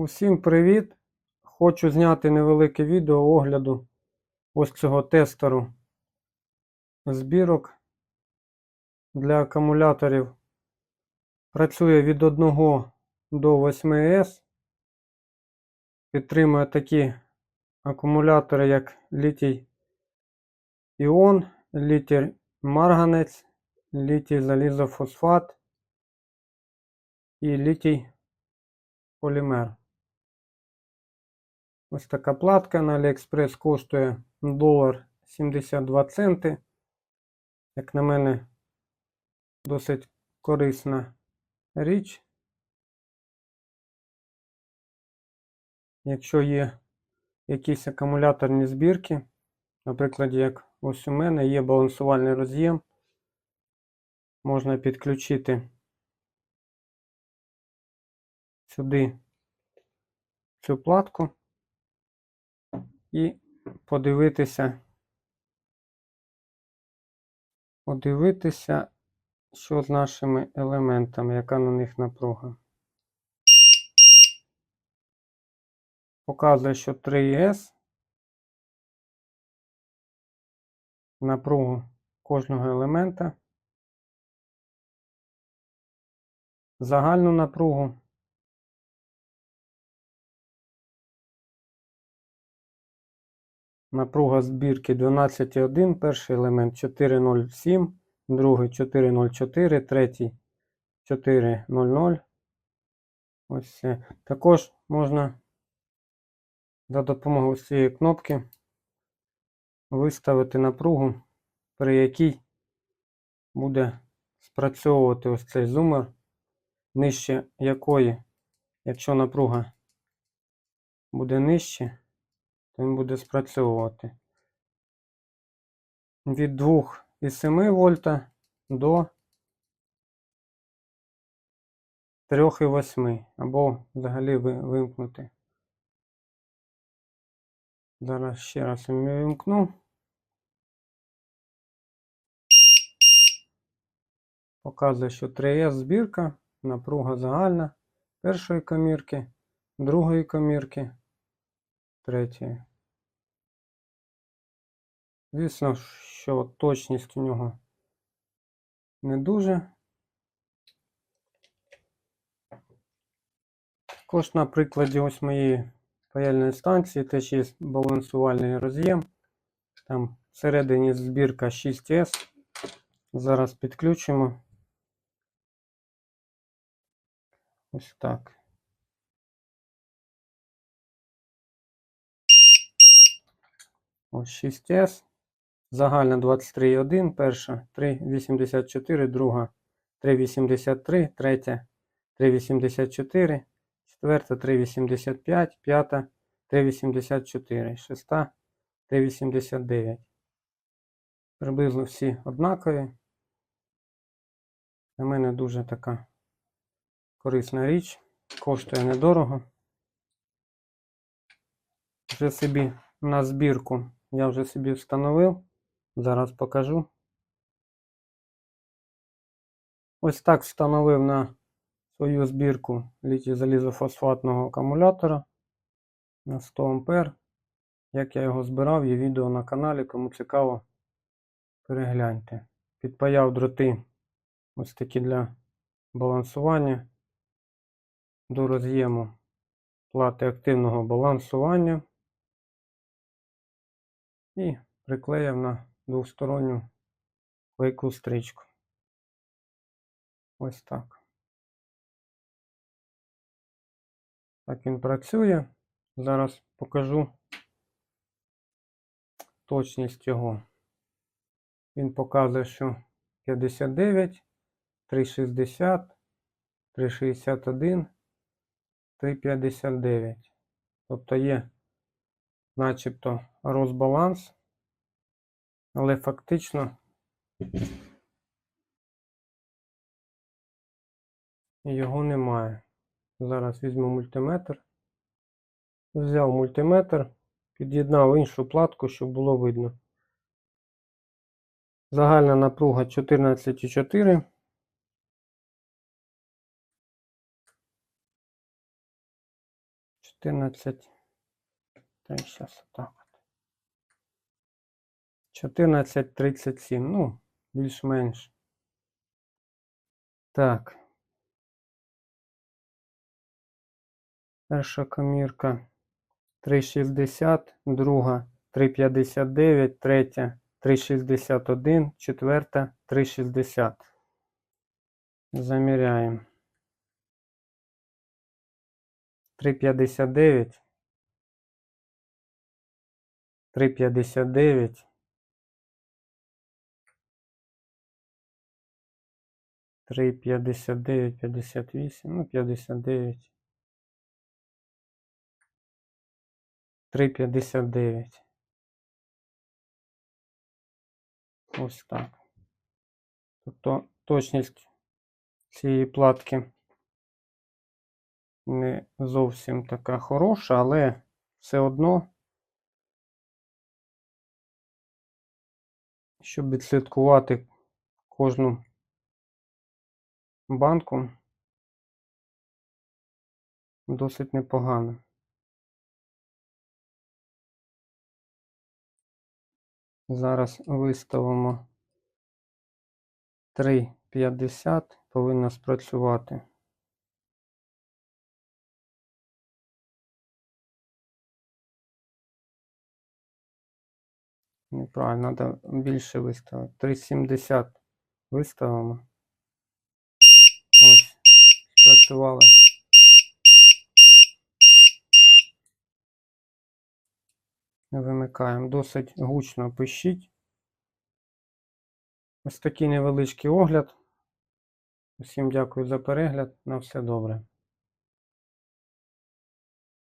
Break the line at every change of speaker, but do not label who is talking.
Усім привіт! Хочу зняти невелике відео огляду ось цього тестеру збірок для акумуляторів. Працює від 1 до 8С. Підтримує такі акумулятори, як літій іон, літій марганець, літій залізофосфат і літій полімер. Ось така платка на AliExpress коштує долар 72 центи. Як на мене, досить корисна річ. Якщо є якісь акумуляторні збірки, наприклад, як ось у мене є балансувальний роз'єм, можна підключити сюди цю платку і подивитися, подивитися, що з нашими елементами, яка на них напруга. Показує, що 3С напругу кожного елемента, загальну напругу. Напруга збірки 12,1, перший елемент 4,07, другий 4,04, третій 4,00. Ось це. Також можна за допомогою цієї кнопки виставити напругу, при якій буде спрацьовувати ось цей зумер, нижче якої, якщо напруга буде нижче, він буде спрацьовувати від 2,7 вольта до 3,8 або взагалі вимкнути. Зараз ще раз вимкну. Показує, що 3С збірка, напруга загальна першої комірки, другої комірки, третьої. Звісно, що точність у нього не дуже. Також на прикладі ось моєї паяльної станції теж є балансувальний роз'єм. Там всередині збірка 6С. Зараз підключимо. Ось так. Ось 6С. Загальна 23,1, перша 3,84, друга 3,83, третя 3,84, четверта 3,85, п'ята 3,84, шеста 3,89. Приблизно всі однакові. Для мене дуже така корисна річ. Коштує недорого. Вже собі на збірку я вже собі встановив. Зараз покажу. Ось так встановив на свою збірку літій залізофосфатного акумулятора на 100 А. Як я його збирав, є відео на каналі, кому цікаво, перегляньте. Підпаяв дроти ось такі для балансування до роз'єму плати активного балансування і приклеїв на двосторонню клейку стрічку. Ось так. Так він працює. Зараз покажу точність його. Він показує, що 59, 360, 361, 359. Тобто є начебто розбаланс, але фактично його немає. Зараз візьму мультиметр. Взяв мультиметр, під'єднав іншу платку, щоб було видно. Загальна напруга 14,4. 14. Та й зараз отак. От. 14.37. Ну, більш-менш. Так. Перша комірка 3,60, друга 3,59, третя 3,61, четверта 3,60. Заміряємо. 3,59. 3,59. 3,59, 58, ну 59. 3,59. Ось так. Тобто точність цієї платки не зовсім така хороша, але все одно, щоб відслідкувати кожну банку, досить непогано. Зараз виставимо 3,50, повинна спрацювати. Неправильно, треба більше виставити. 3,70 виставимо. Ось. Вимикаємо. Досить гучно пишіть. Ось такий невеличкий огляд. Усім дякую за перегляд. На все добре.